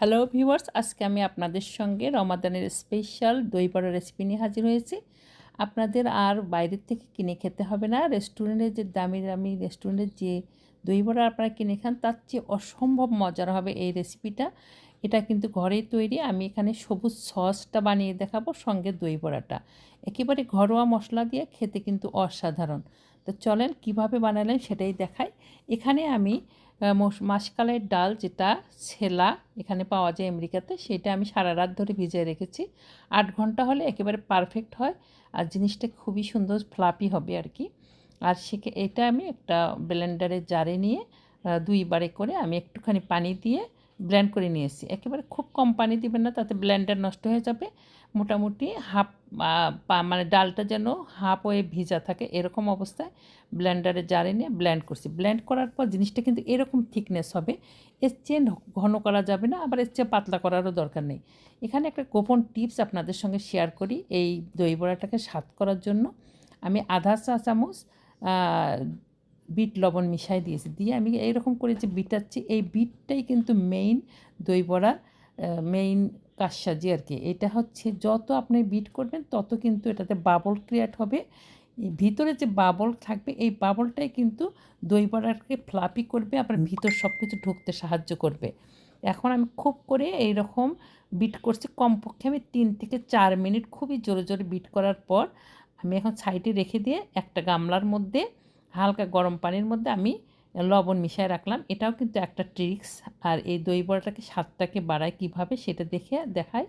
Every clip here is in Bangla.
হ্যালো ভিউয়ার্স আজকে আমি আপনাদের সঙ্গে রমাদানের স্পেশাল দই বড়া রেসিপি নিয়ে হাজির হয়েছি। আপনাদের আর বাইরের থেকে কিনে খেতে হবে না। রেস্টুরেন্টের যে দামি দামি রেস্টুরেন্টের যে দই বড়া আপনারা কিনে খান, তার চেয়ে অসম্ভব মজার হবে এই রেসিপিটা এটা কিন্তু ঘরেই তৈরি। আমি এখানে সবুজ সসটা বানিয়ে দেখাবো, সঙ্গে দই বড়াটা। একেবারে ঘরোয়া মশলা দিয়ে খেতে কিন্তু অসাধারণ। তো চলেন কীভাবে বানালেন সেটাই দেখাই। এখানে আমি মাসকালের ডাল যেটা ছেলা এখানে পাওয়া যায় আমেরিকাতে, সেটা আমি সারা রাত ধরে ভিজিয়ে রেখেছি। আট ঘণ্টা হলে একেবারে পারফেক্ট হয় আর জিনিসটা খুবই সুন্দর ফ্লাপি হবে আর কি। আর সে এটা আমি একটা ব্লেন্ডারের জারে নিয়ে দুইবারে করে আমি একটুখানি পানি দিয়ে ব্লেন্ড করে নিয়েছি। একেবারে খুব কম পানি দিবেন না, তাতে ব্লেন্ডার নষ্ট হয়ে যাবে। মোটামুটি হাফ মানে ডালটা যেন হাফ হয়ে ভিজা থাকে, এরকম অবস্থায় ব্লেন্ডারে জারে নিয়ে ব্লেন্ড করছি। ব্লেন্ড করার পর জিনিসটা কিন্তু এরকম থিকনেস হবে, এর চেয়ে ঘন করা যাবে না, আবার এর চেয়ে পাতলা করারও দরকার নেই। এখানে একটা গোপন টিপস আপনাদের সঙ্গে শেয়ার করি এই দই বড়াটাকে স্বাদ করার জন্য। আমি আধা চা চামচ বিট লবণ মিশাই দিয়েছি। দিয়ে আমি এইরকম করে যে বিটাচ্ছি, এই বিটটাই কিন্তু মেইন দই বড়ার মেইন কাজসাজি আর কি এটা হচ্ছে যত আপনি বিট করবেন, তত কিন্তু এটাতে বাবল ক্রিয়েট হবে। ভিতরে যে বাবল থাকবে, এই বাবলটাই কিন্তু দই বড়াকে ফ্লাপি করবে আপনার ভিতর সব কিছু ঢুকতে সাহায্য করবে। এখন আমি খুব করে এই রকম বিট করছি। কমপক্ষে আমি তিন থেকে চার মিনিট খুবই জোরে জোরে বিট করার পর, আমি এখন সাইডে রেখে দিয়ে একটা গামলার মধ্যে হালকা গরম পানির মধ্যে আমি লবণ মিশিয়ে রাখলাম। এটাও কিন্তু একটা ট্রিক্স আর এই দই বড়াটাকে স্বাদটাকে বাড়ায় কীভাবে সেটা দেখে দেখায়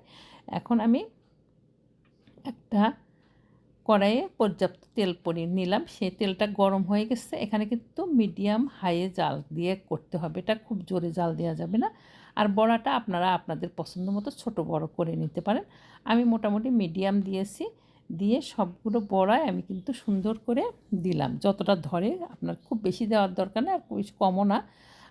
এখন আমি একটা কড়াইয়ে পর্যাপ্ত তেল পরি নিলাম। সেই তেলটা গরম হয়ে গেছে। এখানে কিন্তু মিডিয়াম হাইয়ে জাল দিয়ে করতে হবে। এটা খুব জোরে জাল দেওয়া যাবে না। আর বড়াটা আপনারা আপনাদের পছন্দ মতো ছোটো বড় করে নিতে পারেন। আমি মোটামুটি মিডিয়াম দিয়েছি। দিয়ে সবগুলো বড়ায় আমি কিন্তু সুন্দর করে দিলাম। যতটা ধরে আপনার খুব বেশি দেওয়ার দরকার নেই আর বেশি কমও না।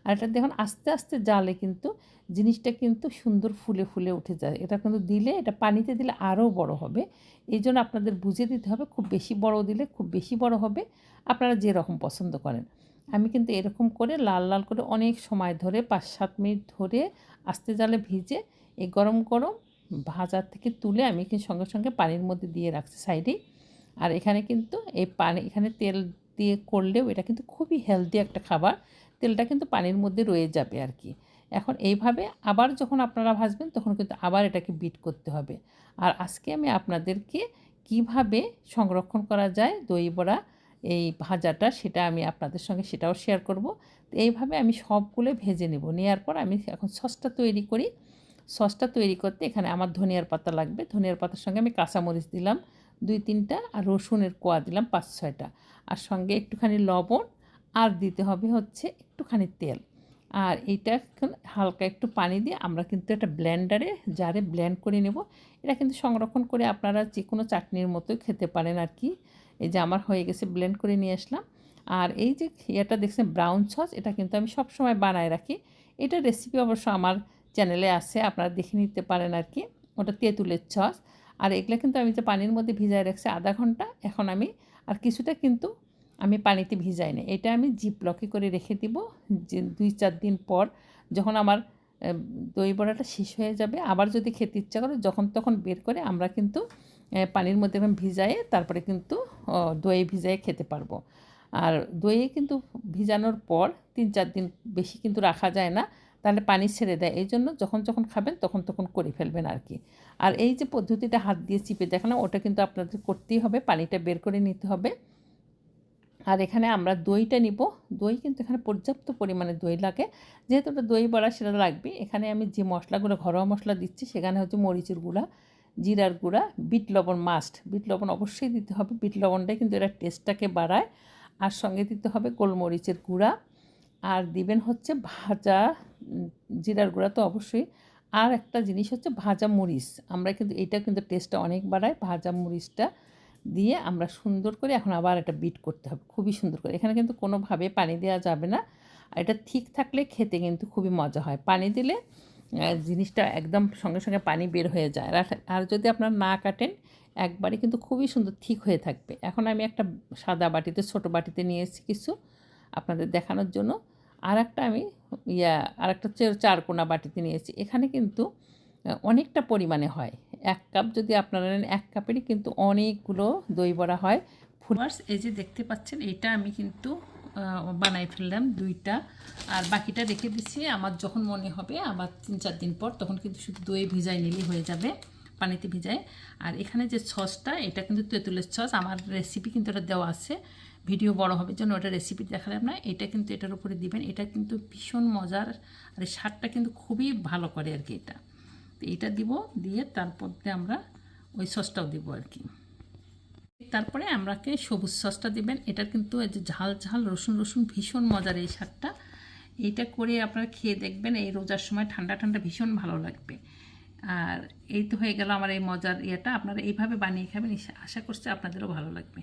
আর এটা দেখুন, আস্তে আস্তে জালে কিন্তু জিনিসটা কিন্তু সুন্দর ফুলে ফুলে উঠে যায়। এটা কিন্তু দিলে, এটা পানিতে দিলে আরও বড় হবে। এই জন্য আপনাদের বুঝে দিতে হবে, খুব বেশি বড় দিলে খুব বেশি বড় হবে। আপনারা যেরকম পছন্দ করেন। আমি কিন্তু এরকম করে লাল লাল করে অনেক সময় ধরে, পাঁচ, সাত মিনিট ধরে আস্তে জালে ভিজে, এই গরম গরম ভাজার থেকে তুলে আমি কিন্তু সঙ্গে সঙ্গে পানির মধ্যে দিয়ে রাখছি সাইডেই আর এখানে কিন্তু এই পানি, এখানে তেল দিয়ে করলেও এটা কিন্তু খুবই হেলদি একটা খাবার। তেলটা কিন্তু পানির মধ্যে রয়ে যাবে আর কি এখন এইভাবে আবার যখন আপনারা ভাজবেন তখন কিন্তু আবার এটাকে বিট করতে হবে। আর আজকে আমি আপনাদেরকে কীভাবে সংরক্ষণ করা যায় দই বড়া, এই ভাজাটা সেটা আমি আপনাদের সঙ্গে সেটাও শেয়ার করব। তো এইভাবে আমি সবগুলো ভেজে নেব। নেওয়ার পর আমি এখন সসটা তৈরি করি। সসটা তৈরি করতে এখানে আমার ধনিয়ার পাতা লাগবে। ধনিয়ার পাতার সঙ্গে আমি কাঁচামরিচ দিলাম দুই তিনটা আর রসুনের কোয়া দিলাম পাঁচ ছয়টা। আর সঙ্গে একটুখানি লবণ আর দিতে হবে হচ্ছে একটুখানি তেল। আর এইটা হালকা একটু পানি দিয়ে আমরা কিন্তু একটা ব্লেন্ডারে, জারে ব্লেন্ড করে নেব। এটা কিন্তু সংরক্ষণ করে আপনারা যে কোনো চাটনির মতোই খেতে পারেন আর কি। এই যে আমার হয়ে গেছে, ব্লেন্ড করে নিয়ে আসলাম। আর এই যে ইয়েটা দেখছেন, ব্রাউন সস, এটা কিন্তু আমি সব সময় বানায় রাখি। এটা রেসিপি অবশ্য আমার চ্যানেলে আছে আপনারা দেখে নিতে পারেন আর কি ওটা তেঁতুলের সস আর এগুলো কিন্তু আমি যে পানির মধ্যে ভিজায় রাখছি আধা ঘণ্টা, এখন আমি আর কিছুটা কিন্তু আমি পানিতে ভিজাই না এটা আমি জিপ লকে করে রেখে দিব। যে দুই চার দিন পর যখন আমার দই বড়াটা শেষ হয়ে যাবে, আবার যদি খেতে ইচ্ছা করে, যখন তখন বের করে আমরা কিন্তু পানির মধ্যে এরকম ভিজায়ে তারপরে কিন্তু দইয়ে ভিজায়ে খেতে পারব। আর দইয়ে কিন্তু ভিজানোর পর তিন চার দিন বেশি কিন্তু রাখা যায় না। তাহলে পানি ছেড়ে দেয়। এই জন্য যখন যখন খাবেন তখন তখন করে ফেলবেন আর কি আর এই যে পদ্ধতিটা হাত দিয়ে চিপে দেখানো ওটা কিন্তু আপনাদের করতেই হবে, পানিটা বের করে নিতে হবে। আর এখানে আমরা দইটা নিব। দই কিন্তু এখানে পর্যাপ্ত পরিমাণে দই লাগে। যেহেতু ওটা দই বড়া, সেটা লাগবে এখানে আমি যে মশলাগুলো, ঘরোয়া মশলা দিচ্ছি, সেখানে হচ্ছে মরিচের গুঁড়া, জিরার গুঁড়া, বিট লবণ মাস্ট। বিট লবণ অবশ্যই দিতে হবে। বিট লবণটাই কিন্তু এটা টেস্টটাকে বাড়ায়। আর সঙ্গে দিতে হবে গোলমরিচের গুঁড়া। আর দিবেন হচ্ছে ভাজা জিরার গুঁড়া তো অবশ্যই। আর একটা জিনিস হচ্ছে ভাজা মরিচ। আমরা কিন্তু, এটা কিন্তু টেস্টটা অনেক বাড়ায়। ভাজা মরিচটা দিয়ে আমরা সুন্দর করে এখন আবার এটা বিট করতে হবে। খুবই সুন্দর করে। এখানে কিন্তু কোনোভাবে পানি দেওয়া যাবে না। আর এটা ঠিক থাকলে খেতে কিন্তু খুবই মজা হয়। পানি দিলে জিনিসটা একদম সঙ্গে সঙ্গে পানি বের হয়ে যায়। আর যদি আপনার না কাটেন, একবারে কিন্তু খুবই সুন্দর ঠিক হয়ে থাকবে। এখন আমি একটা সাদা বাটিতে, ছোট বাটিতে নিয়ে এসেছি কিছু। আপনাদের দেখানোর জন্য। আর একটা আমি ইয়া আর একটা চারকোনা বাটিতে নিয়েছি। এখানে কিন্তু অনেকটা পরিমাণে হয়। এক কাপ যদি আপনারা নেন, এক কাপেরই কিন্তু অনেকগুলো দই বড়া হয়। ফুলার্স এই যে দেখতে পাচ্ছেন এটা আমি কিন্তু বানাই ফেললাম দুইটা। আর বাকিটা রেখে দিচ্ছি। আমার যখন মনে হবে, আবার তিন চার দিন পর, তখন কিন্তু শুধু দই ভিজাই নিলেই হয়ে যাবে। পানিতে ভিজায় আর এখানে যে সসটা, এটা কিন্তু তেঁতুলের সস। আমার রেসিপি কিন্তু এটা দেওয়া আছে। ভিডিও বড় হবে জন্য ওটা রেসিপি দেখালাম না। এটা কিন্তু এটার উপরে দিবেন। এটা কিন্তু ভীষণ মজার। আর এই স্বাদটা কিন্তু খুবই ভালো করে আর কি এটা। তো এটা দিব, দিয়ে তারপর আমরা ওই সসটাও দিব আর কি। তারপরে আমরাকে সবুজ সসটা দিবেন। এটা কিন্তু ঝাল ঝাল, রসুন রসুন ভীষণ মজার এই স্বাদটা। এইটা করে আপনারা খেয়ে দেখবেন। এই রোজার সময় ঠান্ডা ঠান্ডা ভীষণ ভালো লাগবে। আর এই তো হয়ে গেল আমার এই মজার ইয়েটা। আপনারা এইভাবে বানিয়ে খাবেন আশা করছি আপনাদেরও ভালো লাগবে।